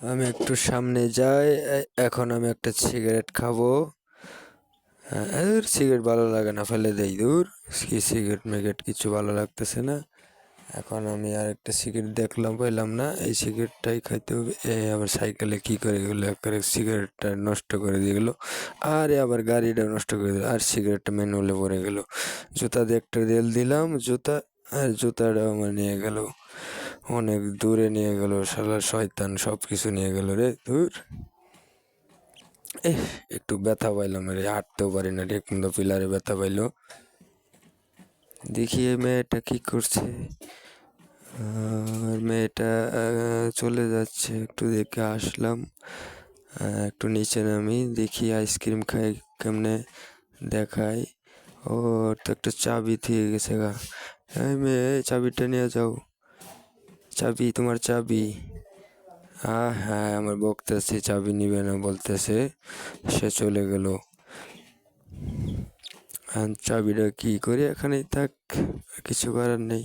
আমি একটু সামনে যাই। এখন আমি একটা সিগারেট খাব। আর সিগারেট ভালো লাগে না, ফেলে দেই দূর। কি সিগারেট মিগারেট কিছু ভালো লাগতেছে না। এখন আমি আর একটা সিগারেট দেখলাম পেলাম না। এই সিগারেটটাই খাইতে হবে। এ, আবার সাইকেলে কী করে গেলো একবারে সিগারেটটা নষ্ট করে দিয়ে গেলো। আরে, আবার গাড়িটা নষ্ট করে দিল। আর সিগারেটটা ম্যানুয়ালে পড়ে গেল। জুতা দিয়ে একটা রেল দিলাম, জুতা আর জুতাটা আমার নিয়ে গেল। অনেক দূরে নিয়ে গেল শালা শয়তান সব কিছু নিয়ে গেল রে দূর একটু ব্যথা পাইলাম রে, হাঁটতেও পারি না ঠিক মতো পিলারে ব্যথা পাইলো। দেখি এই মেয়েটা কি করছে। মেয়েটা চলে যাচ্ছে, একটু দেখে আসলাম। একটু নিচে নামি, দেখি আইসক্রিম খাই কেমনে দেখাই ওর তো একটা চাবি থেকে গেছে গা। এই মেয়ে চাবিটা নিয়ে যাও। চাবি, তোমার চাবি? হ্যাঁ হ্যাঁ আমার বকতেছে, চাবি নিবে না, বলতেছে। সে চলে গেল। চাবিটা কি করি? এখানেই থাক কিছু করার নেই।